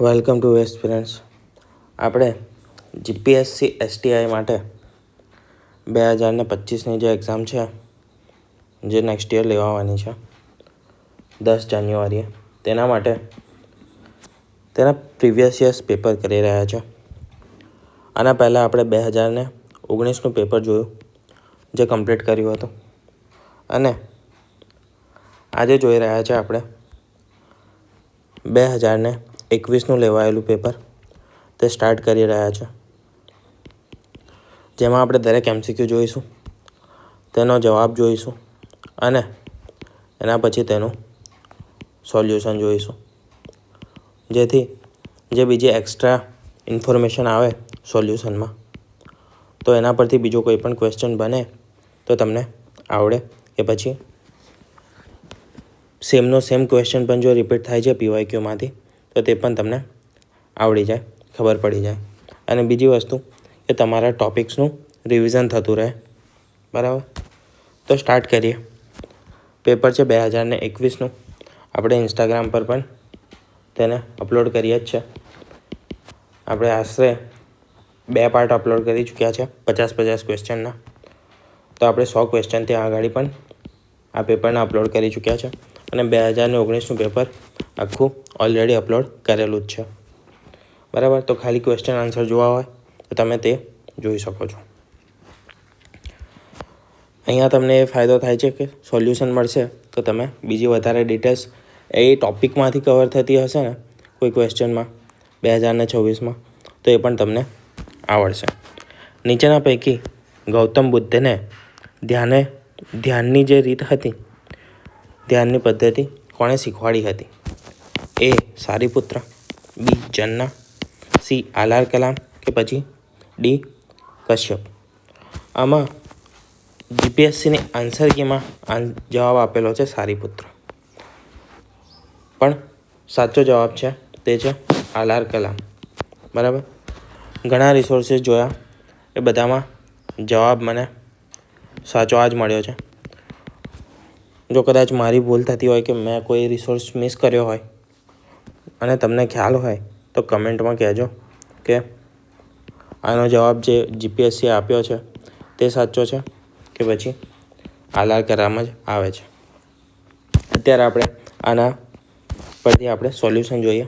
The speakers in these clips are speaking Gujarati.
વેલકમ ટુ વેસ્ટ ફ્રેન્ડ્સ આપણે જીપીએસસી એસટીઆઈ માટે બે હજાર ને પચીસની જે એક્ઝામ છે, જે નેક્સ્ટ યર લેવાની છે, દસ જાન્યુઆરીએ, તેના માટે તેના પ્રીવિયસ યર્સ પેપર કરી રહ્યા છે. આના પહેલાં આપણે બે હજાર ને ઓગણીસનું પેપર જોયું, જે કમ્પ્લીટ કર્યું હતું. અને આજે જોઈ રહ્યા છે આપણે બે હજાર ને એકવીસનું લેવાયેલું પેપર તે સ્ટાર્ટ કરી રહ્યા છે. જેમાં આપણે દરેક એમસીક્યુ જોઈશું, તેનો જવાબ જોઈશું અને એના પછી તેનું સોલ્યુશન જોઈશું. જેથી જે બીજી એક્સ્ટ્રા ઇન્ફોર્મેશન આવે સોલ્યુશનમાં તો એના પરથી બીજો કોઈ પણ ક્વેશ્ચન બને તો તમને આવડે કે પછી સેમનો સેમ ક્વેશ્ચન પણ જો રિપીટ થાય છે પીવાયક્યુમાંથી તો તે પણ તમને આવડી જાય, ખબર પડી જાય. અને બીજી વસ્તુ કે તમારા ટોપિક્સનું રિવિઝન થતું રહે. બરાબર? તો સ્ટાર્ટ કરીએ. પેપર છે બે હજાર ને એકવીસનું. આપણે ઇન્સ્ટાગ્રામ પર પણ તેને અપલોડ કરીએ જ છે. આપણે આશરે બે પાર્ટ અપલોડ કરી ચૂક્યા છે, પચાસ પચાસ ક્વેશ્ચનના તો આપણે સો ક્વેશ્ચન ત્યાં આગળ પણ આ પેપરના અપલોડ કરી ચૂક્યા છે. અને બે હજારને ઓગણીસનું પેપર આખું ઓલરેડી અપલોડ કરેલું જ છે. બરાબર? તો ખાલી ક્વેશ્ચન આન્સર જોવા હોય, તો તમે તે જોઈ શકો છો. અહીંયા તમને એ ફાયદો થાય છે કે સોલ્યુશન મળશે, તો તમે બીજી વધારે ડિટેલ્સ એ ટોપિકમાંથી કવર થતી હશે ને, કોઈ ક્વેશ્ચનમાં બે હજારને છવ્વીસમાં, તો એ પણ તમને આવડશે. નીચેના પૈકી ગૌતમ બુદ્ધને ધ્યાને, ધ્યાનની જે રીત હતી ધ્યાનની પદ્ધતિ કોણે શીખવાડી હતી? એ સારીપુત્ર, બી જન્ના, સી આલાર કલામ કે પછી ડી કશ્યપ. આમાં જીપીએસસીની આન્સર કીમાં જવાબ આપેલો છે સારીપુત્ર. પણ સાચો જવાબ છે તે છે આલાર કલામ. બરાબર? ઘણા રિસોર્સિસ જોયા. એ બધામાં જવાબ મને સાચો આ જ મળ્યો છે. જો કદાચ મારી ભૂલ થતી હોય કે મેં કોઈ રિસોર્સ મિસ કર્યો હોય અને તમને ખ્યાલ હોય, તો કમેન્ટમાં કહેજો કે આનો જવાબ જે જીપીએસસી આપ્યો છે, તે સાચો છે કે પછી આલાર કરામ જ આવે છે. અત્યારે આપણે આના પરથી આપણે સોલ્યુશન જોઈએ.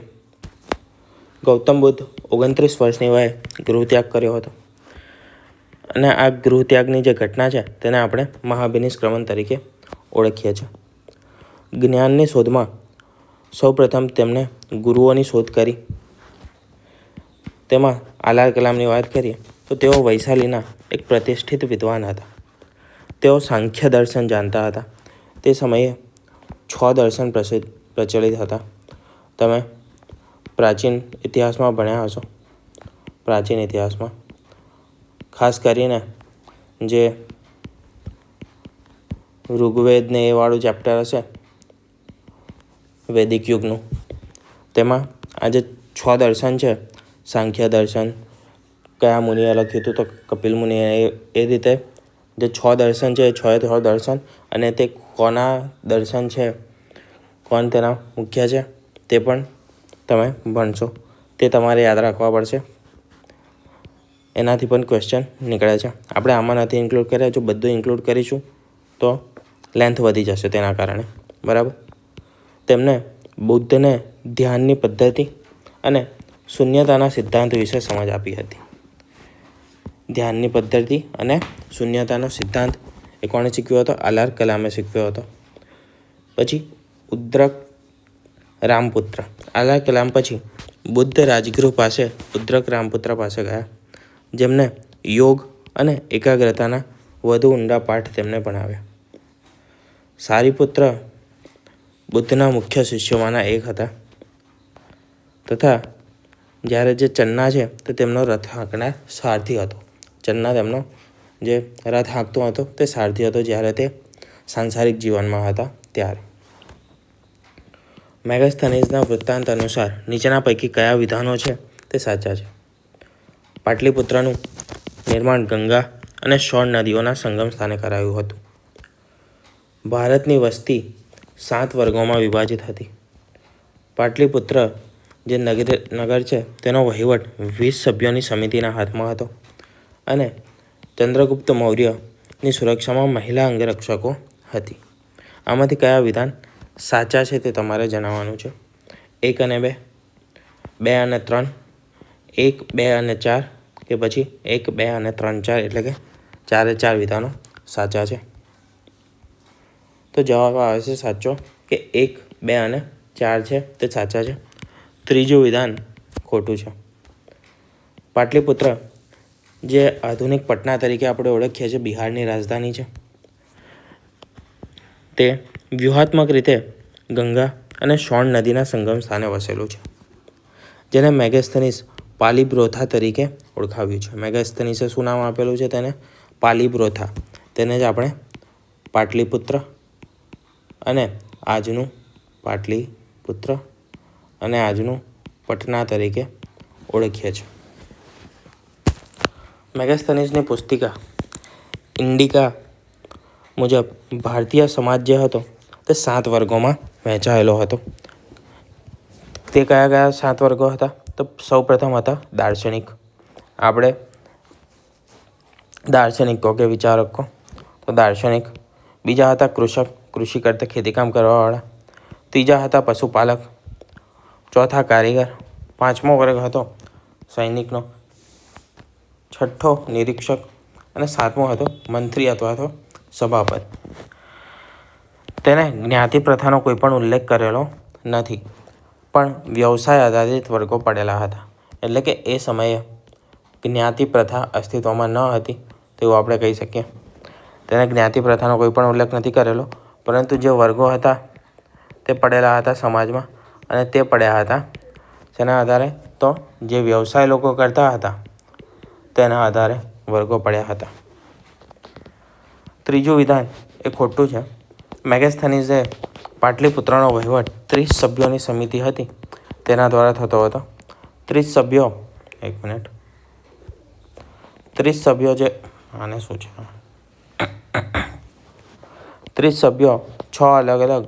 ગૌતમ બુદ્ધ ઓગણત્રીસ વર્ષની વયે ગૃહત્યાગ કર્યો હતો. અને આ ગૃહત્યાગની જે ઘટના છે, તેને આપણે મહાભિનિષ્ક્રમણ તરીકે ઓળખીએ છીએ. જ્ઞાનની શોધમાં સૌપ્રથમ તેમણે ગુરુઓની શોધ કરી. તેમાં આલાર કલામની વાત કરીએ, તો તેઓ વૈશાલીના એક પ્રતિષ્ઠિત વિદ્વાન હતા. તેઓ સાંખ્ય દર્શન જાણતા હતા. તે સમયે છ દર્શન પ્રસિદ્ધ, પ્રચલિત હતા. તમે પ્રાચીન ઇતિહાસમાં ભણ્યા હશો. પ્રાચીન ઇતિહાસમાં. ખાસ કરીને જે ઋગ્વેદ ને એ વાળું ચેપ્ટર હશે. વૈદિક યુગનું. તેમાં આજે છ દર્શન છે. સાંખ્ય દર્શન, કયા મુનિએ લખ્યું હતું તો કપિલ મુનિએ એ રીતે જે છ દર્શન છે, એ છ છ દર્શન અને તે કોના દર્શન છે? કોણ તેના મુખ્ય છે? તે પણ તમે ભણશો. તે તમારે યાદ રાખવા પડશે. એનાથી પણ ક્વેશ્ચન નીકળે છે. આપણે આમાં નથી ઇન્ક્લુડ કર્યા. જો બધું ઇન્ક્લુડ કરીશું તો લેન્થ વધી જશે તેના કારણે. બરાબર? તેમને બુદ્ધને ધ્યાનની પદ્ધતિ અને શૂન્યતાના સિદ્ધાંત વિશે સમજ આપી હતી. ધ્યાનની પદ્ધતિ અને શૂન્યતાનો સિદ્ધાંત એ કોણે શીખ્યો હતો? આલાર કલામે શીખ્યો હતો. પછી ઉદ્રક રામપુત્ર. આલાર કલામ પછી બુદ્ધ રાજગૃહ પાસે ઉદ્રક રામપુત્ર પાસે ગયા. જેમને યોગ અને એકાગ્રતાના વધુ ઊંડા પાઠ તેમને ભણાવ્યા. સારીપુત્ર બુદ્ધના મુખ્ય શિષ્યોમાંના એક હતા. તથા જ્યારે જે ચન્ના છે, તે તેમનો રથ હાંકનાર સારથી હતો. ચન્ના તેમનો જે રથ હાંકતો હતો, તે સારથી હતો જ્યારે તે સાંસારિક જીવનમાં હતા ત્યારે. મેગસ્થનીઝના વૃત્તાંત અનુસાર નીચેના પૈકી કયા વિધાનો છે, તે સાચા છે. પાટલીપુત્રનું નિર્માણ ગંગા અને શોર નદીઓના સંગમ સ્થાને કરાયું હતું. ભારતની વસ્તી સાત વર્ગોમાં વિભાજિત હતી. પાટલીપુત્ર જે નગર નગર છે, તેનો વહીવટ વીસ સભ્યોની સમિતિના હાથમાં હતો અને ચંદ્રગુપ્ત મૌર્યની સુરક્ષામાં મહિલા અંગરક્ષકો હતી. આમાંથી કયા વિધાન સાચા છે તે તમારે જણાવવાનું છે? એક અને બે બે અને ત્રણ, એક, બે અને ચાર કે પછી એક, બે અને ત્રણ, ચાર એટલે કે ચારે ચાર વિધાનો સાચા છે? તો જવાબ આવે છે સાચો કે એક, બે અને ચાર છે? તે સાચા છે. ત્રીજું વિધાન ખોટું છે. પાટલીપુત્ર, જે આધુનિક પટના તરીકે આપણે ઓળખીએ છીએ, બિહારની રાજધાની છે. તે વ્યૂહાત્મક રીતે ગંગા અને શોણ નદીના સંગમ સ્થાને વસેલું છે. જેને મેગેસ્થનીસ પાલીબ્રોથા તરીકે ઓળખાવ્યું છે. મેગેસ્થનીસે શું નામ આપેલું છે તેને? પાલીબ્રોથા. તેને જ આપણે પાટલીપુત્ર અને આજનું પાટલીપુત્ર અને આજનું પટના તરીકે ઓળખીએ છીએ. મેગેસ્થનીઝની પુસ્તિકા ઇન્ડિકા મુજબ ભારતીય સમાજ જે હતો તે સાત વર્ગોમાં વહેંચાયેલો હતો. તે કયા કયા સાત વર્ગો હતા? તો સૌપ્રથમ હતા દાર્શનિક. આપણે દાર્શનિક કે વિચારકો? તો દાર્શનિક. બીજા હતા કૃષક. કૃષિ કરતા ખેતીકામ કરવાવાળા. ત્રીજા હતા પશુપાલક. ચોથા કારીગર. પાંચમો વર્ગ હતો સૈનિકનો. છઠ્ઠો નિરીક્ષક અને સાતમો હતો મંત્રી અથવા તો સભાપતિ. તેને જ્ઞાતિ પ્રથાનો કોઈ પણ ઉલ્લેખ કરેલો નથી, પણ વ્યવસાય આધારિત વર્ગો પડેલા હતા. એટલે કે એ સમયે જ્ઞાતિ પ્રથા અસ્તિત્વમાં ન હતી તેવું આપણે કહી શકીએ. તેને જ્ઞાતિ પ્રથાનો કોઈ પણ ઉલ્લેખ નથી કરેલો પરંતુ જે વર્ગો હતા, તે પડેલા હતા સમાજમાં અને તે પડ્યા હતા. તેના આધારે તો જે વ્યવસાય લોકો કરતા હતા, તેના આધારે વર્ગો પડ્યા હતા. ત્રીજું વિધાન એ ખોટું છે. મેગેસ્થનીઝે પાટલીપુત્રનો વહીવટ ત્રીસ સભ્યોની સમિતિ હતી, તેના દ્વારા થતો હતો. ત્રીસ સભ્યો, એક મિનિટ. ત્રીસ સભ્યો જે, આને શું છે? ત્રીસ સભ્યો, છ અલગ અલગ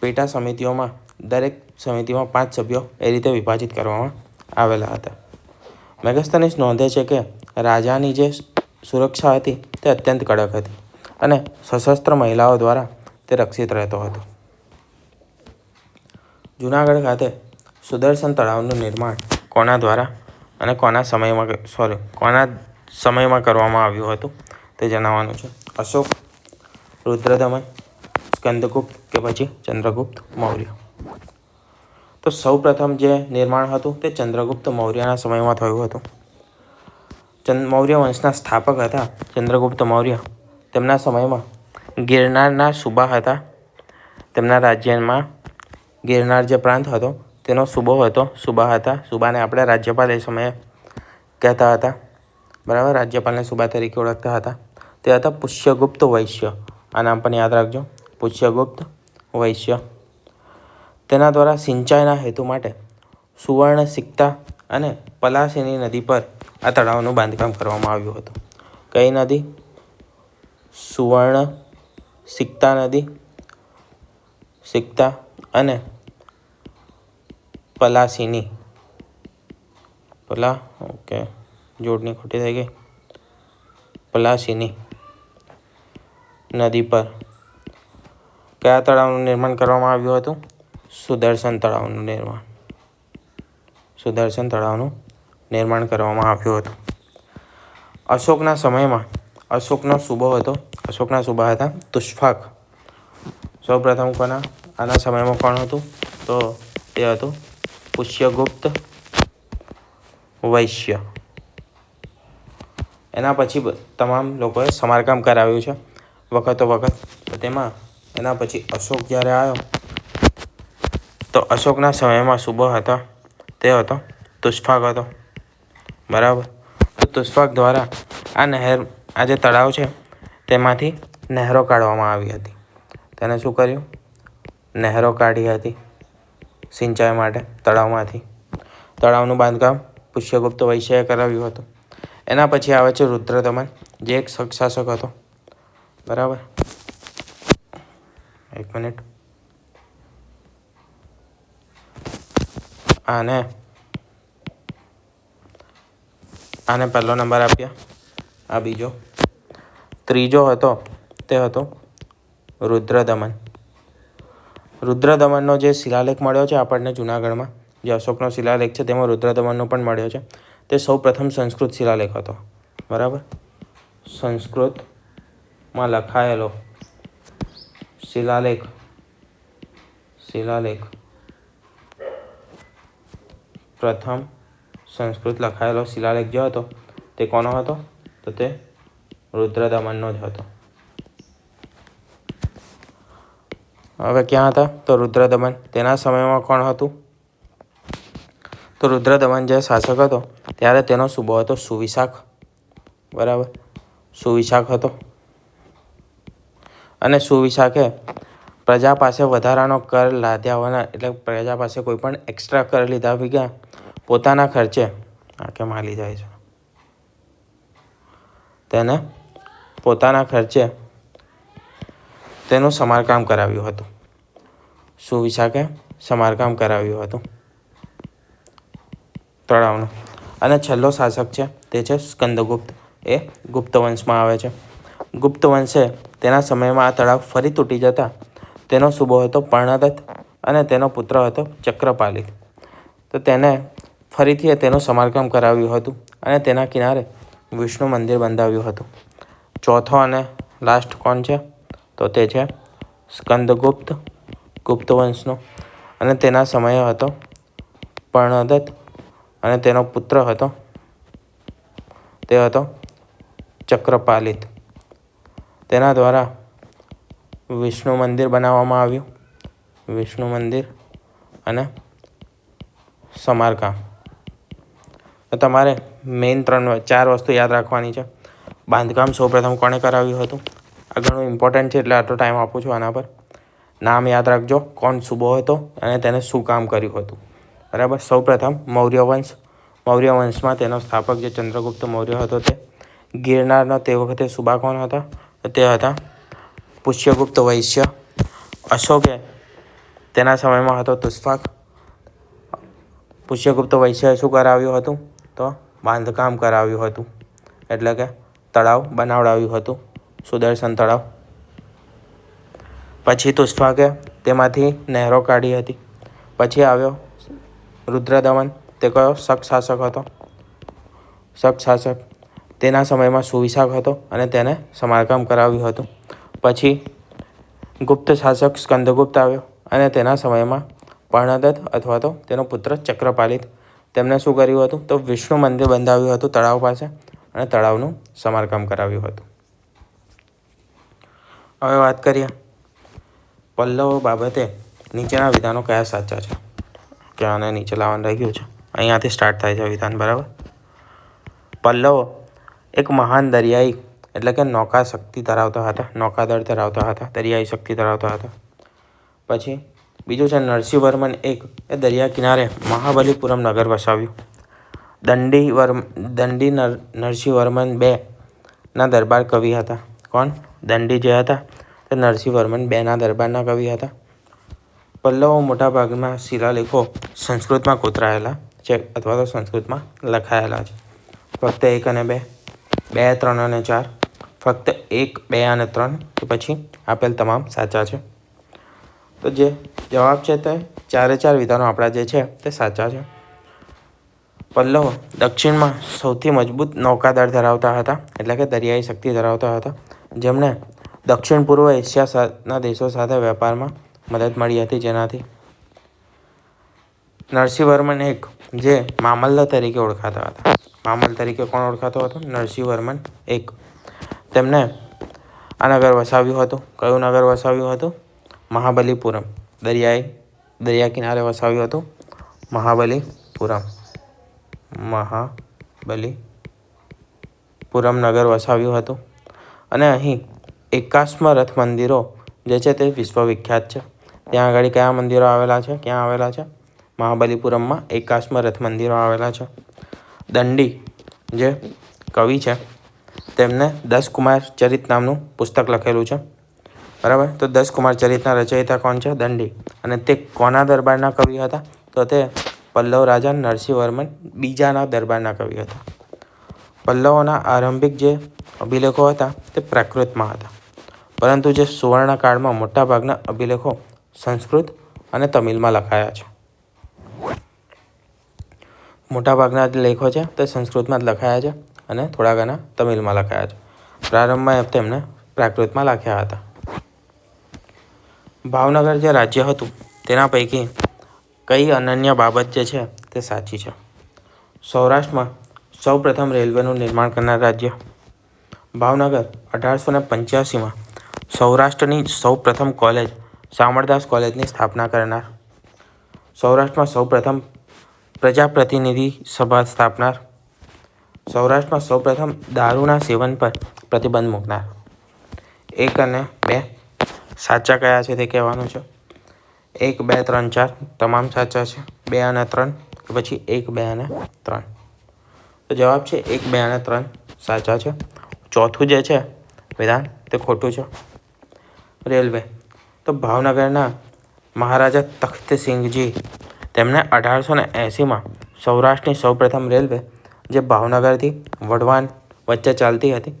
પેટા સમિતિઓમાં, દરેક સમિતિમાં પાંચ સભ્યો એ રીતે વિભાજિત કરવામાં આવેલા હતા. મેગસ્તનીસ નોંધે છે કે રાજાની જે સુરક્ષા હતી તે અત્યંત કડક હતી અને સશસ્ત્ર મહિલાઓ દ્વારા તે રક્ષિત રહેતો હતો. જુનાગઢ ખાતે સુદર્શન તળાવનું નિર્માણ કોના દ્વારા અને કોના સમયમાં સોરી કોના સમયમાં કરવામાં આવ્યું હતું તે જણાવવાનું છે. અશોક રુદ્રદમન સ્કંદગુપ્ત કે પછી ચંદ્રગુપ્ત મૌર્ય? તો સૌપ્રથમ જે નિર્માણ હતું તે ચંદ્રગુપ્ત મૌર્યના સમયમાં થયું હતું. ચંદ, મૌર્ય વંશના સ્થાપક હતા ચંદ્રગુપ્ત મૌર્ય. તેમના સમયમાં ગિરનારના સુબા હતા. તેમના રાજ્યમાં ગિરનાર જે પ્રાંત હતો તેનો સુબો હતો, સુબા હતા. સુબાને આપણે રાજ્યપાલ એ સમયે કહેતા હતા. બરાબર? રાજ્યપાલને સુબા તરીકે ઓળખતા હતા. તે હતા પુષ્યગુપ્ત વૈશ્ય. આ નામ પણ યાદ રાખજો. પુષ્યગુપ્ત વૈશ્ય. તેના દ્વારા સિંચાઈના હેતુ માટે સુવર્ણ સિક્તા અને પલાસીની નદી પર આ તળાવનું બાંધકામ કરવામાં આવ્યું હતું. કઈ નદી? સુવર્ણ સિક્તા નદી સિક્તા અને પલાસીની પલા, ઓકે, જોડણી ખોટી થઈ ગઈ. પલાસીની નદી પર. કયા તળાવનું નિર્માણ કરવામાં આવ્યું હતું? સુદર્શન તળાવનું નિર્માણ. સુદર્શન તળાવનું નિર્માણ કરવામાં આવ્યું હતું. અશોકના સમયમાં અશોકનો સુબો હતો. અશોકના સુબા હતા તુષ્ફાક. સૌપ્રથમ કોના? આના સમયમાં કોણ હતું? તો એ હતું પુષ્યગુપ્ત વૈશ્ય. એના પછી તમામ લોકોએ સમારકામ કરાવ્યું છે. વખતો વખત. તેમાં એના પછી અશોક જ્યારે આવ્યો, તો અશોકના સમયમાં સુબો હતો, તે હતો, તુષ્ફાક હતો. બરાબર? તો તુષ્ફાક દ્વારા આ નહેર, આ જે તળાવ છે, તેમાંથી નહેરો કાઢવામાં આવી હતી. તેને શું કર્યું? નહેરો કાઢી હતી સિંચાઈ માટે તળાવમાંથી. તળાવનું બાંધકામ પુષ્યગુપ્ત વૈશ્યએ કરાવ્યું હતું. એના પછી આવે છે રુદ્રદમન, જે એક શકશાસક હતો. બરાબર. એક મિનિટ. આને આને પહેલો નંબર આપ્યા. આ બીજો. ત્રીજો હતો, તે હતો રુદ્રદમન. રુદ્રદમનનો જે શિલાલેખ મળ્યો છે આપણને જૂનાગઢમાં, જે અશોકનો શિલાલેખ છે તેમાં રુદ્રદમનનો પણ મળ્યો છે. તે સૌ પ્રથમ સંસ્કૃત શિલાલેખ હતો. બરાબર? સંસ્કૃતમાં લખાયેલો શિલાલેખ શિલાલેખ પ્રથમ સંસ્કૃત લખાયેલો શિલાલેખ જે હતો તે કોનો હતો તો તે રુદ્રદમનનો જ હતો હવે ક્યાં હતા તો રુદ્રદમન તેના સમયમાં કોણ હતું તો રુદ્રદમન જે શાસક હતો ત્યારે તેનો સુબો હતો સુવિશાખ બરાબર સુવિશાખ હતો અને સુવિશાખે પ્રજા પાસે વધારાનો કર લાદ્યા હોવાના એટલે પ્રજા પાસે કોઈ પણ એક્સ્ટ્રા કર લીધા ભેગા પોતાના ખર્ચે આંખે માલી જાય છે. તેને પોતાના ખર્ચે તેનું સમારકામ કરાવ્યું હતું. સુવિશાખે સમારકામ કરાવ્યું હતું. તળાવનું. અને છેલ્લો શાસક છે તે છે સ્કંદગુપ્ત. એ ગુપ્ત વંશમાં આવે છે. ગુપ્ત વંશે તેના સમયમાં આ તળાવ ફરી તૂટી જતા તેનો સુબો હતો પર્ણદત્ત અને તેનો પુત્ર હતો ચક્રપાલિત. તો તેને ફરીથી તેનું સમારકામ કરાવ્યું હતું અને તેના કિનારે વિષ્ણુ મંદિર બંધાવ્યું હતું. ચોથો અને લાસ્ટ કોણ છે? તો તે છે સ્કંદગુપ્ત ગુપ્ત વંશનો અને તેના સમયે હતો પર્ણદત્ત અને તેનો પુત્ર હતો, તે હતો ચક્રપાલિત. તેના દ્વારા વિષ્ણુ મંદિર બનાવવામાં આવ્યું. વિષ્ણુ મંદિર અને સમારકામ. તમારે મેઇન ત્રણ ચાર વસ્તુ યાદ રાખવાની છે. બાંધકામ સૌપ્રથમ કોણે કરાવ્યું હતું? આ ઘણું ઇમ્પોર્ટન્ટ છે એટલે આટલો ટાઈમ આપું છું આના પર. નામ યાદ રાખજો, કોણ સુબો હતો અને તેને શું કામ કર્યું હતું. બરાબર? સૌપ્રથમ મૌર્ય વંશ. મૌર્ય વંશમાં તેનો સ્થાપક જે ચંદ્રગુપ્ત મૌર્ય હતો તે ગિરનારનો તે વખતે સુબા કોણ હતા? તે હતા. પુષ્યગુપ્ત વૈશ્ય અશોકે તેના સમયમાં હતો તુષ્ફાક. પુષ્યગુપ્ત વૈશ્યએ શું કરાવ્યું હતું? તો બાંધકામ કરાવ્યું હતું. એટલે કે તળાવ બનાવડાવ્યું હતું. સુદર્શન તળાવ. પછી તુષ્ફાકે તેમાંથી નહેરો કાઢી હતી. પછી આવ્યો રુદ્રદમન. તે કયો શક શાસક હતો? શક શાસક તેના સમયમાં સુવિશાખ હતો અને તેને સમારકામ કરાવ્યું હતું. પછી ગુપ્ત શાસક સ્કંદગુપ્ત આવ્યો અને તેના સમયમાં પર્ણદત્ત અથવા તો તેનો પુત્ર ચક્રપાલિત. તેમણે શું કર્યું હતું? તો વિષ્ણુ મંદિર બંધાવ્યું હતું તળાવ પાસે અને તળાવનું સમારકામ કરાવ્યું હતું. હવે વાત કરીએ પલ્લવો બાબતે નીચેના વિધાનો કયા સાચા છે? કે આને નીચે લાવવાનું રહી ગયું છે? અહીંયાથી સ્ટાર્ટ થાય છે વિધાન, બરાબર? પલ્લવો એક મહાન દરિયાઈ, એટલે કે નૌકા શક્તિ ધરાવતા હતા નૌકાદળ ધરાવતા હતા, દરિયાઈ શક્તિ ધરાવતા હતા. પછી બીજું છે નરસિંહવર્મન એક, એ દરિયા કિનારે મહાબલીપુરમ નગર વસાવ્યું. દંડી વર્મ, દંડી નર, નરસિંહવર્મન બે ના દરબાર કવિ હતા. કોણ? દંડી જે હતા, તે નરસિંહવર્મન બેના દરબારના કવિ હતા. પલ્લવો મોટાભાગના શિલાલેખો સંસ્કૃતમાં કોતરાયેલા છે, અથવા તો સંસ્કૃતમાં લખાયેલા છે. ફક્ત એક અને બે. બે, ત્રણ અને ચાર. ફક્ત એક, બે અને ત્રણ, કે પછી આપેલ તમામ સાચા છે. તો જે જવાબ છે તે ચારે ચાર વિધાનો આપણા જે છે તે સાચા છે. પલ્લવો દક્ષિણમાં સૌથી મજબૂત નૌકાદળ ધરાવતા હતા, એટલે કે દરિયાઈ શક્તિ ધરાવતા હતા જેમણે દક્ષિણ પૂર્વ એશિયાના દેશો સાથે વેપારમાં મદદ મળી હતી જેનાથી નરસિંહવર્મન એક, જે મામલ્લા તરીકે ઓળખાતા હતા. મામલ તરીકે કોણ ઓળખાતો હતો? નરસિંહવર્મન એક. તેમને આ નગર વસાવ્યું હતું. કયું નગર વસાવ્યું હતું? મહાબલીપુરમ. દરિયાઈ, દરિયા કિનારે વસાવ્યું હતું. મહાબલીપુરમ. મહાબલીપુરમ નગર વસાવ્યું હતું. અને અહીં એકાશ્મ રથ મંદિરો જે છે તે વિશ્વવિખ્યાત છે. ત્યાં આગળ કયા મંદિરો આવેલા છે? ક્યાં આવેલા છે? મહાબલીપુરમમાં એકાશ્મ રથ મંદિરો આવેલા છે. દંડી, જે કવિ છે, તેમને દસકુમાર ચરિત નામનું પુસ્તક લખેલું છે. બરાબર? તો દસકુમાર ચરિતના રચયિતા કોણ છે? દંડી. અને તે કોના દરબારના કવિ હતા? તો તે પલ્લવ રાજા નરસિંહવર્મન બીજાના દરબારના કવિ હતા. પલ્લવોના આરંભિક જે અભિલેખો હતા, તે પ્રાકૃતમાં હતા. પરંતુ જે સુવર્ણકાળમાં મોટાભાગના અભિલેખો સંસ્કૃત અને તમિલમાં લખાયા છે. મોટાભાગના જે લેખો છે તે સંસ્કૃતમાં જ લખાયા છે અને થોડા ઘણા તમિલમાં લખાયા છે. પ્રારંભમાં તેમને પ્રાકૃતમાં લખ્યા હતા. ભાવનગર જે રાજ્ય હતું તેના પૈકી કઈ અનન્ય બાબત જે છે તે સાચી છે. સૌરાષ્ટ્રમાં સૌપ્રથમ રેલવેનું નિર્માણ કરનાર રાજ્ય. ભાવનગર અઢારસો ને પંચ્યાસીમાં સૌરાષ્ટ્રની સૌપ્રથમ કોલેજ શામળદાસ કોલેજની સ્થાપના કરનાર. સૌરાષ્ટ્રમાં સૌપ્રથમ પ્રજાપ્રતિનિધિ સભા સ્થાપનાર. સૌરાષ્ટ્રમાં સૌપ્રથમ દારૂના સેવન પર પ્રતિબંધ મૂકનાર. એક અને બે સાચા કયા છે તે કહેવાનું છે. એક, બે, ત્રણ, ચાર તમામ સાચા છે. બે અને ત્રણ પછી એક, બે અને ત્રણ. તો જવાબ છે એક, બે અને ત્રણ સાચા છે. ચોથું જે છે વિધાન તે ખોટું છે. રેલવે. તો ભાવનગરના મહારાજા તખ્તસિંહજી તેમણે અઢારસો ને એંસીમાં સૌરાષ્ટ્રની સૌપ્રથમ રેલવે, જે ભાવનગરથી વઢવાણ વચ્ચે ચાલતી હતી,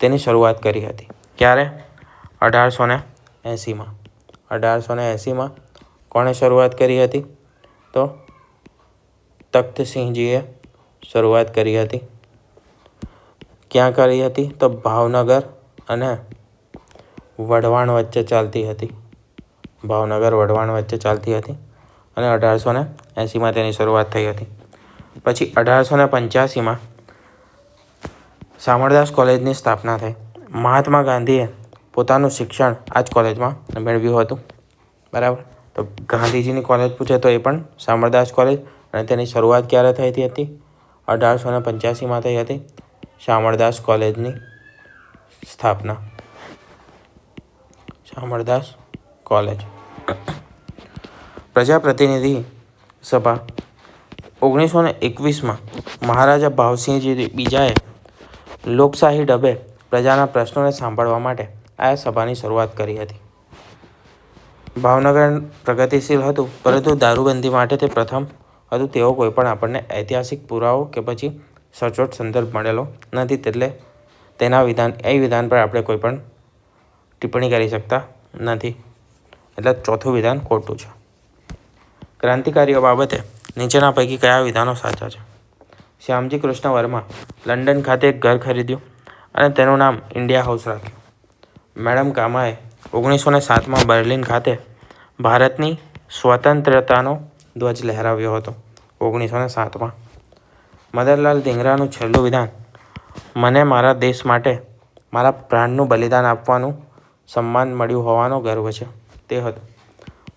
તેની શરૂઆત કરી હતી. ક્યારે? અઢારસો ને એંસીમાં. અઢારસો ને એંસીમાં કોણે શરૂઆત કરી હતી? તો તખ્તસિંહજીએ શરૂઆત કરી હતી. ક્યાં કરી હતી? તો ભાવનગર અને વઢવાણ વચ્ચે ચાલતી હતી. ભાવનગર, વઢવાણ વચ્ચે ચાલતી હતી. અને અઢારસો ને એંસીમાં તેની શરૂઆત થઈ હતી. પછી અઢારસો ને પંચ્યાસીમાં શામળદાસ કોલેજની સ્થાપના થઈ. મહાત્મા ગાંધીએ પોતાનું શિક્ષણ આ જ કોલેજમાં મેળવ્યું હતું. બરાબર? તો ગાંધીજીની કોલેજ પૂછે તો એ પણ શામળદાસ કોલેજ અને તેની શરૂઆત ક્યારે થઈ હતી અઢારસો ને પંચ્યાસીમાં થઈ હતી શામળદાસ કોલેજની સ્થાપના. શામળદાસ કોલેજ. પ્રજાપ્રતિનિધિ સભા ઓગણીસો ને એકવીસમાં મહારાજા ભાવસિંહજી બીજાએ લોકશાહી ડબે પ્રજાના પ્રશ્નોને સાંભળવા માટે આ સભાની શરૂઆત કરી હતી. ભાવનગર પ્રગતિશીલ હતું, પરંતુ દારૂબંધી માટે તે પ્રથમ હતું તેવો કોઈ પણ આપણને ઐતિહાસિક પુરાવો કે પછી સચોટ સંદર્ભ મળેલો નથી એટલે તેના વિધાન, એ વિધાન પર આપણે કોઈ પણ ટિપ્પણી કરી શકતા નથી. એટલે ચોથું વિધાન ખોટું છે. ક્રાંતિકારીઓ બાબતે નીચેના પૈકી કયા વિધાનો સાચા છે? શ્યામજી કૃષ્ણ વર્મા લંડન ખાતે એક ઘર ખરીદ્યું અને તેનું નામ ઇન્ડિયા હાઉસ રાખ્યું. મેડમ કામાએ ઓગણીસો ને સાતમાં બર્લિન ખાતે ભારતની સ્વતંત્રતાનો ધ્વજ લહેરાવ્યો હતો, ઓગણીસો ને સાતમાં. મદનલાલ ધીંગરાનું છેલ્લું વિધાન મને મારા દેશ માટે મારા પ્રાણનું બલિદાન આપવાનું સન્માન મળ્યું હોવાનો ગર્વ છે. તે હતું.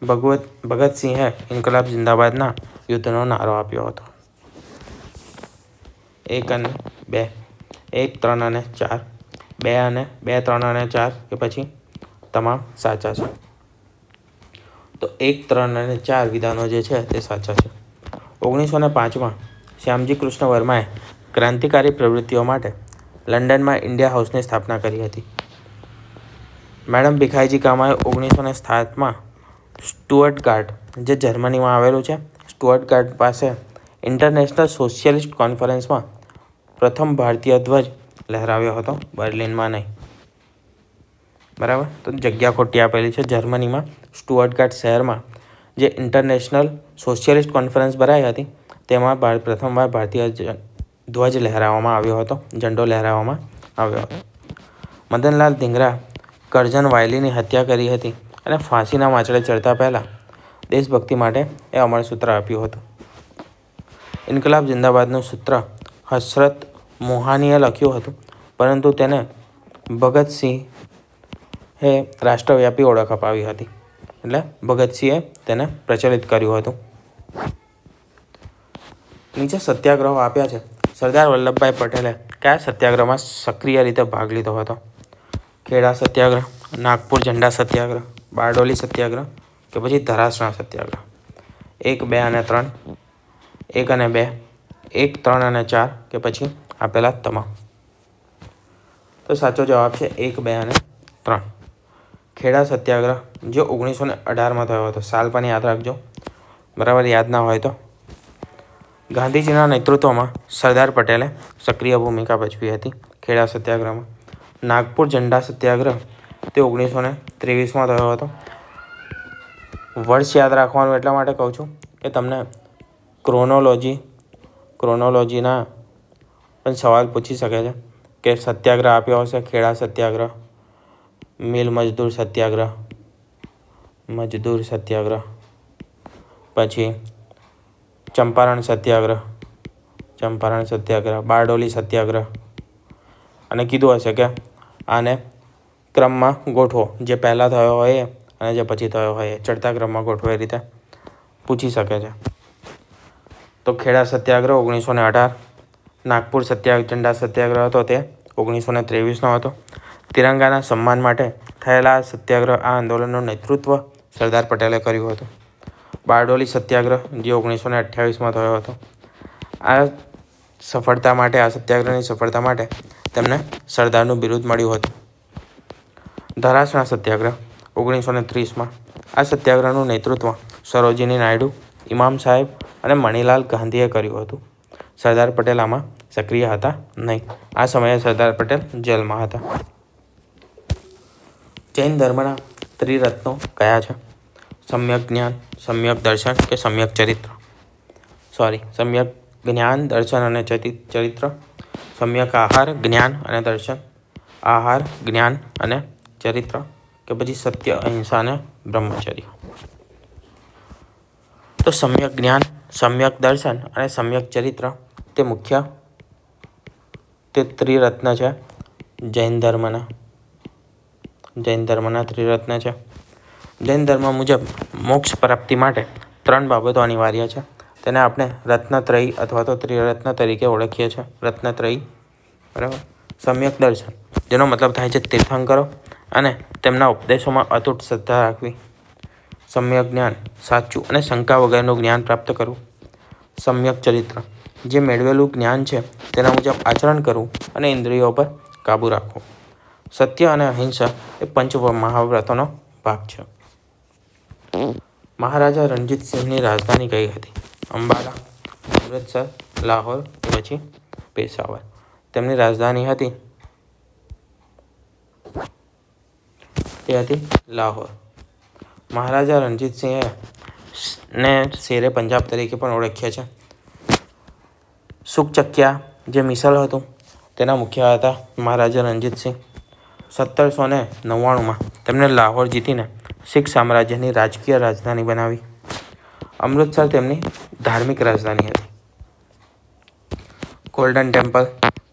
ભગવત, ભગતસિંહે ઇન્કલાબ જિંદાબાદના યુદ્ધનો નારો આપ્યો હતો. એક અને બે. એક, ત્રણ અને ચાર. બે અને બે, ત્રણ અને ચાર કે પછી તમામ સાચા છે. તો એક, ત્રણ અને ચાર વિધાનો જે છે તે સાચા છે. ઓગણીસો ને પાંચમાં શ્યામજી કૃષ્ણ વર્માએ ક્રાંતિકારી પ્રવૃત્તિઓ માટે લંડનમાં ઇન્ડિયા હાઉસની સ્થાપના કરી હતી. મેડમ ભીખાઈજી કામાએ ઓગણીસો ને સાતમાં સ્ટુઅર્ટ ગાર્ડ જે જર્મનીમાં આવેલું છે. સ્ટુઅર્ટ ગાર્ડ પાસે ઇન્ટરનેશનલ સોશિયલિસ્ટ કોન્ફરન્સમાં પ્રથમ ભારતીય ધ્વજ લહેરાવ્યો હતો. બર્લિનમાં નહીં. બરાબર? તો જગ્યા ખોટી આપેલી છે. જર્મનીમાં સ્ટુઅર્ટગાર્ડ શહેરમાં જે ઇન્ટરનેશનલ સોશિયલિસ્ટ કોન્ફરન્સ ભરાઈ હતી, તેમાં ભારત પ્રથમવાર ભારતીય ધ્વજ લહેરાવવામાં આવ્યો હતો. ઝંડો લહેરાવવામાં આવ્યો હતો. મદનલાલ ધીંગરા કરજન વાયલીની હત્યા કરી હતી. અને ફાંસીના વાંચડે ચડતા પહેલાં દેશભક્તિ માટે એ અમર સૂત્ર આપ્યું હતું. ઇન્કલાબ જિંદાબાદનું સૂત્ર હસરત મોહાનીએ લખ્યું હતું, પરંતુ તેને ભગતસિંહે રાષ્ટ્રવ્યાપી ઓળખ અપાવી હતી. એટલે ભગતસિંહે તેને પ્રચલિત કર્યું હતું. નીચે સત્યાગ્રહો આપ્યા છે. સરદાર વલ્લભભાઈ પટેલે કયા સત્યાગ્રહમાં સક્રિય રીતે ભાગ લીધો હતો? ખેડા સત્યાગ્રહ, નાગપુર ઝંડા સત્યાગ્રહ બારડોલી સત્યાગ્રહ કે પછી ધરાસણા સત્યાગ્રહ? એક, બે અને ત્રણ. એક અને બે. એક, ત્રણ અને ચાર કે પછી આપેલા તમામ. તો સાચો જવાબ છે એક, બે અને ત્રણ. ખેડા સત્યાગ્રહ જે ઓગણીસો ને અઢારમાં થયો હતો. સાલ પણ યાદ રાખજો. બરાબર યાદ ના હોય તો. ગાંધીજીના નેતૃત્વમાં સરદાર પટેલે સક્રિય ભૂમિકા ભજવી હતી ખેડા સત્યાગ્રહમાં. નાગપુર ઝંડા સત્યાગ્રહ તે ઓગણીસો ને ત્રેવીસમાં થયો હતો. વર્ષ યાદ રાખવાનું એટલા માટે કહું છું કે તમને ક્રોનોલોજી, ક્રોનોલોજીના પણ સવાલ પૂછી શકે છે કે સત્યાગ્રહ આપ્યો હશે, ખેડા સત્યાગ્રહ, મિલ મજદૂર સત્યાગ્રહ મજદૂર સત્યાગ્રહ, પછી ચંપારણ સત્યાગ્રહ ચંપારણ સત્યાગ્રહ, બારડોલી સત્યાગ્રહ, અને કીધું હશે કે આને ક્રમમાં ગોઠવો. જે પહેલાં થયો હોય એ અને જે પછી થયો હોય એ. ચડતા ક્રમમાં ગોઠવો એ રીતે પૂછી શકે છે. તો ખેડા સત્યાગ્રહ ઓગણીસો ને અઢાર. નાગપુર સત્યાગ્રહ ઝંડા સત્યાગ્રહ હતો તે. ઓગણીસો ને ત્રેવીસનો હતો. તિરંગાના સન્માન માટે થયેલા સત્યાગ્રહ આ આંદોલનનું નેતૃત્વ સરદાર પટેલે કર્યું હતું. બારડોલી સત્યાગ્રહ, જે ઓગણીસો ને અઠ્યાવીસમાં થયો હતો. આ સફળતા માટે, આ સત્યાગ્રહની સફળતા માટે તેમને સરદારનું બિરુદ મળ્યું હતું. ધરાસણા સત્યાગ્રહ, ઓગણીસો ને ત્રીસમાં. આ સત્યાગ્રહનું નેતૃત્વ સરોજિની નાયડુ ઇમામ સાહેબ અને મણિલાલ ગાંધીએ કર્યું હતું. સરદાર પટેલ આમાં સક્રિય હતા નહીં. આ સમયે સરદાર પટેલ જેલમાં હતા. જૈન ધર્મના ત્રિરત્નો કયા છે? સમ્યક જ્ઞાન, સમ્યક દર્શન કે સમ્યક ચરિત્ર? સોરી, સમ્યક જ્ઞાન, દર્શન અને ચરિ- ચરિત્ર? સમ્યક આહાર, જ્ઞાન અને દર્શન? આહાર, જ્ઞાન અને ચરિત્ર કે પછી સત્ય, અહિંસા અને બ્રહ્મચર્ય. તો સમ્યક જ્ઞાન, સમ્યક દર્શન અને સમ્યક ચરિત્ર તે મુખ્ય તે ત્રિરત્ન છે જૈન ધર્મના. જૈન ધર્મના ત્રિરત્ન છે. જૈન ધર્મ મુજબ મોક્ષ પ્રાપ્તિ માટે ત્રણ બાબતો અનિવાર્ય છે. તેને આપણે રત્નત્રયી અથવા તો ત્રિરત્ન તરીકે ઓળખીએ છીએ. રત્નત્રયી, બરાબર? સમ્યક દર્શન. જેનો મતલબ થાય છે તીર્થંકરો. અને તેમના ઉપદેશોમાં અતૂટ શ્રદ્ધા રાખવી. સમ્યક જ્ઞાન સાચું અને શંકા વગરનું જ્ઞાન પ્રાપ્ત કરવું. સમ્યક ચરિત્ર. જે મેળવેલું જ્ઞાન છે, તેના મુજબ આચરણ કરવું અને ઇન્દ્રિયો પર કાબૂ રાખવો. સત્ય અને અહિંસા એ પંચ મહાવ્રતોનો ભાગ છે. મહારાજા રણજીત સિંહની રાજધાની કઈ હતી? અંબાલા, અમૃતસર, લાહોર પછી પેશાવર? તેમની રાજધાની હતી તે હતી લાહોર મહારાજા રણજીત સિંહે ને શેરે પંજાબ તરીકે પણ ઓળખ્યા છે સુખચક્યા જે મિસલ હતું તેના મુખ્ય હતા મહારાજા રણજીત સિંહ સત્તરસો ને નવ્વાણુંમાં તેમણે લાહોર જીતીને શીખ સામ્રાજ્યની રાજકીય રાજધાની બનાવી અમૃતસર તેમની ધાર્મિક રાજધાની હતી ગોલ્ડન ટેમ્પલ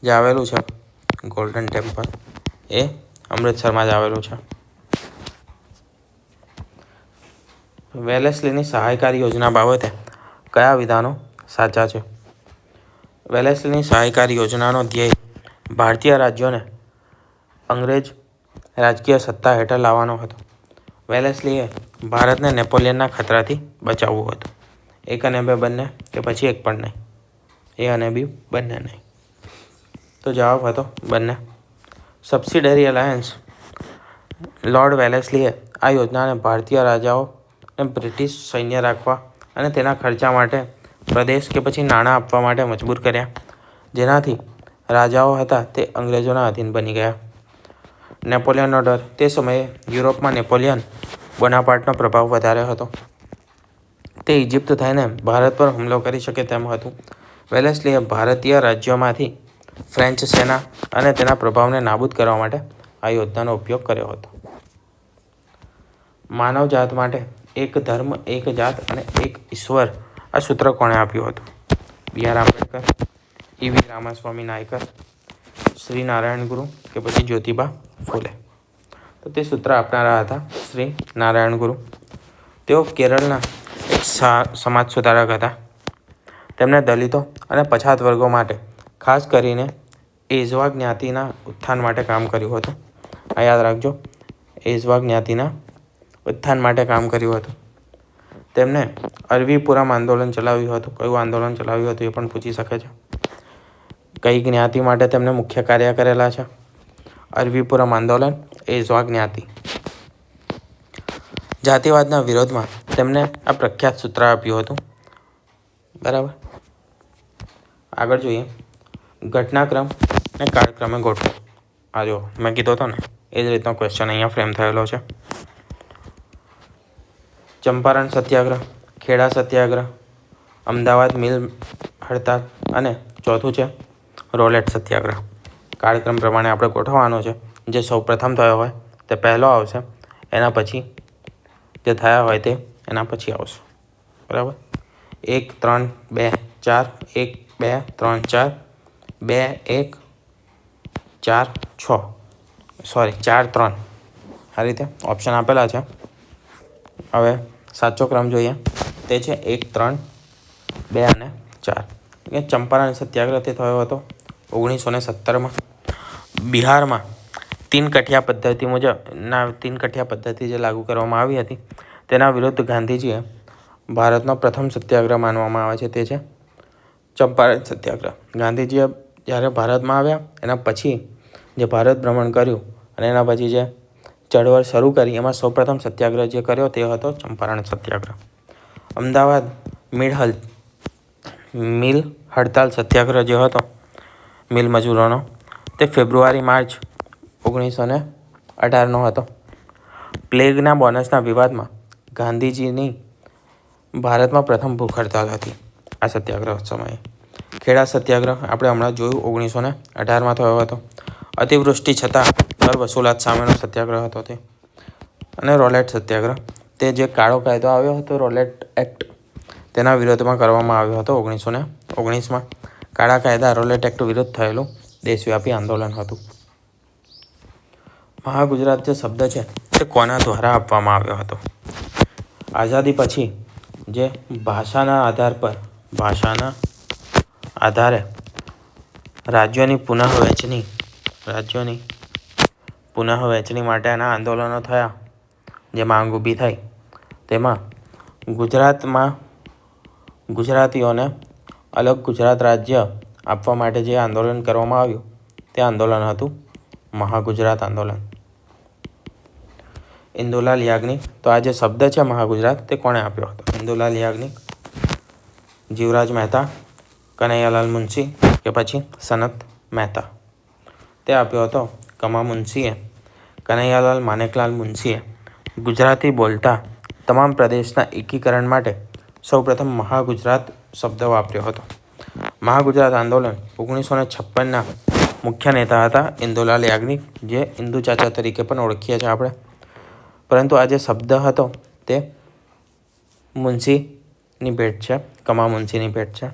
જે આવેલું છે ગોલ્ડન ટેમ્પલ એ અમૃતસરમાં જ આવેલું છે વેલેસ્લીની સહાયકારી યોજના બાબતે કયા વિધાનો સાચા છે? વેલેસ્લીની સહાયકારી યોજનાનો ધ્યેય ભારતીય રાજ્યોને અંગ્રેજ રાજકીય સત્તા હેઠળ લાવવાનો હતો. વેલેસ્લીએ ભારતને નેપોલિયનના ખતરાથી બચાવવું હતું. એક અને બે બંને કે પછી એક પણ નહીં? એ અને બી બંને નહીં. તો જવાબ હતો બંને. સબસિડરી અલાયન્સ લોર્ડ વેલેસ્લીએ આ યોજનાને ભારતીય રાજાઓ બ્રિટિશ સૈન્ય રાખવા અને તેના ખર્ચા માટે પ્રદેશ કે પછી નાણાં આપવા માટે મજબૂર કર્યા. જેનાથી રાજાઓ હતા તે અંગ્રેજોના અધીન બની ગયા. નેપોલિયનનો ડર તે સમયે યુરોપમાં નેપોલિયન બોનાપાર્ટનો પ્રભાવ વધારે હતો. તે ઇજિપ્ત થઈને ભારત પર હુમલો કરી શકે તેમ હતું. વેલેસ્લીએ ભારતીય રાજ્યોમાંથી ફ્રેન્ચ સેના અને તેના પ્રભાવને નાબૂદ કરવા માટે આ યોજનાનો ઉપયોગ કર્યો હતો. માનવજાત માટે એક ધર્મ, એક જાત અને એક ઈશ્વર. આ સૂત્ર કોણે આપ્યું હતું? B R Ambedkar E V Ramaswami Naicker, Shri Narayana Guru કે પછી જ્યોતિબા ફૂલે. તો તે સૂત્ર આપનારા હતા શ્રી નારાયણ ગુરુ. તેઓ કેરળના એક સમાજ સુધારક હતા. તેમણે દલિતો અને પછાત વર્ગો માટે ખાસ કરીને એઝવા જ્ઞાતિના ઉત્થાન માટે કામ કર્યું હતું. આ યાદ રાખજો એઝવા જ્ઞાતિના ઉત્થાન માટે કામ કર્યું હતું. તેમણે અરવીપુરમ આંદોલન ચલાવ્યું હતું. કયું આંદોલન ચલાવ્યું હતું એ પણ પૂછી શકે છે. કઈ જ્ઞાતિ માટે તેમણે મુખ્ય કાર્ય કરેલા છે? અરવીપુરમ આંદોલન એઝવા જ્ઞાતિ જાતિવાદના વિરોધમાં તેમણે આ પ્રખ્યાત સૂત્ર આપ્યું હતું. બરાબર? આગળ જોઈએ. ઘટનાક્રમ ને કાળક્રમે ગોઠવો. આ જો મેં કીધો હતો ને, એ જ રીતનો ક્વેશ્ચન અહીંયા ફ્રેમ થયેલો છે. ચંપારણ સત્યાગ્રહ, ખેડા સત્યાગ્રહ, અમદાવાદ મિલ હડતાલ અને ચોથું છે રોલેટ સત્યાગ્રહ. કાર્યક્રમ પ્રમાણે આપણે ગોઠવવાનો છે. જે સૌ પ્રથમ થયો હોય તે પહેલો આવશે. એના પછી જે થયા હોય તે એના પછી આવશે. બરાબર? એક, ત્રણ, બે, ચાર, એક, બે, ત્રણ, ચાર, બે, એક, ચાર, છ. સોરી ચાર, ત્રણ. આ રીતે ઓપ્શન આપેલા છે. હવે સાચો ક્રમ જોઈએ. તે છે એક, ત્રણ, બે અને ચાર. ચંપારણ સત્યાગ્રહ થયો હતો ઓગણીસો ને સત્તરમાં. બિહારમાં તીન કઠિયા પદ્ધતિ મુજબ, ના, તીન કઠિયા પદ્ધતિ જે લાગુ કરવામાં આવી હતી, તેના વિરુદ્ધ ગાંધીજીએ ભારતનો પ્રથમ સત્યાગ્રહ માનવામાં આવે છે. તે છે ચંપારણ સત્યાગ્રહ. ગાંધીજીએ જ્યારે ભારતમાં આવ્યા, એના પછી જે ભારત ભ્રમણ કર્યું અને એના પછી જે ચળવળ શરૂ કરી. એમાં સૌપ્રથમ સત્યાગ્રહ જે કર્યો તે હતો ચંપારણ સત્યાગ્રહ. અમદાવાદ મિડહલ મિલ હડતાલ સત્યાગ્રહ જે હતો, મિલ મજૂરોનો, તે ફેબ્રુઆરી, માર્ચ ઓગણીસો ને અઢારનો હતો. પ્લેગના બોનસના વિવાદમાં ગાંધીજીની ભારતમાં પ્રથમ ભૂખ હડતાલ હતી આ સત્યાગ્રહ સમયે. ખેડા સત્યાગ્રહ આપણે હમણાં જોયું, ઓગણીસો ને અઢારમાં થયો હતો. અતિવૃષ્ટિ છતાં કર વસૂલાત સામેનો સત્યાગ્રહ હતો તે. અને રોલેટ સત્યાગ્રહ. તે જે કાળો કાયદો આવ્યો હતો, રોલેટ એક્ટ, તેના વિરોધમાં કરવામાં આવ્યો હતો ઓગણીસો ને ઓગણીસમાં. કાળા કાયદા, રોલેટ એક્ટ વિરુદ્ધ થયેલું દેશવ્યાપી આંદોલન હતું. મહાગુજરાત જે શબ્દ છે, તે કોના દ્વારા આપવામાં આવ્યો હતો? આઝાદી પછી જે ભાષાના આધાર પર, ભાષાના આધારે રાજ્યોની પુનઃવહેંચણી રાજ્યોની પુનઃ વહેંચણી માટેના આંદોલનો થયા જે માંગ ઊભી થઈ. તેમાં ગુજરાતમાં ગુજરાતીઓને અલગ ગુજરાત રાજ્ય આપવા માટે જે આંદોલન કરવામાં આવ્યું, તે આંદોલન હતું મહાગુજરાત આંદોલન. ઇન્દુલાલ યાજ્ઞિક, તો આ જે શબ્દ છે મહાગુજરાત, તે કોણે આપ્યો હતો? ઇન્દુલાલ યાજ્ઞિક, જીવરાજ મહેતા, કનૈયાલાલ મુનશી કે પછી સનત મહેતા. તે આપ્યો હતો કમા મુનશીએ. કનૈયાલાલ માનેકલાલ મુનશીએ ગુજરાતી બોલતા તમામ પ્રદેશના એકીકરણ માટે સૌપ્રથમ મહાગુજરાત શબ્દ વાપર્યો હતો. મહાગુજરાત આંદોલન ઓગણીસો ને છપ્પનના મુખ્ય નેતા હતા ઇન્દુલાલ યાજ્ઞિક, જે ઇન્દુ ચાચા તરીકે પણ ઓળખીએ છીએ આપણે. પરંતુ આ જે શબ્દ હતો તે મુનશીની ભેટ છે, કમા મુનશીની ભેટ છે.